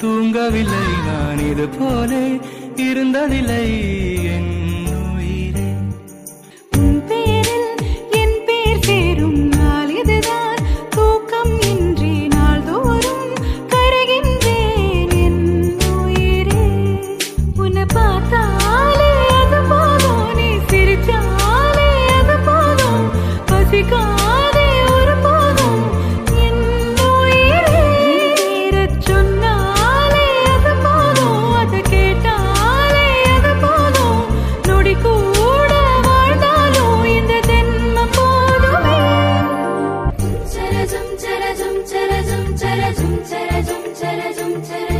தூங்கவில்லை நான் இது போலே இருந்ததில்லை என் 좀 차려 좀 차려 좀 차려 좀 차려 좀 차려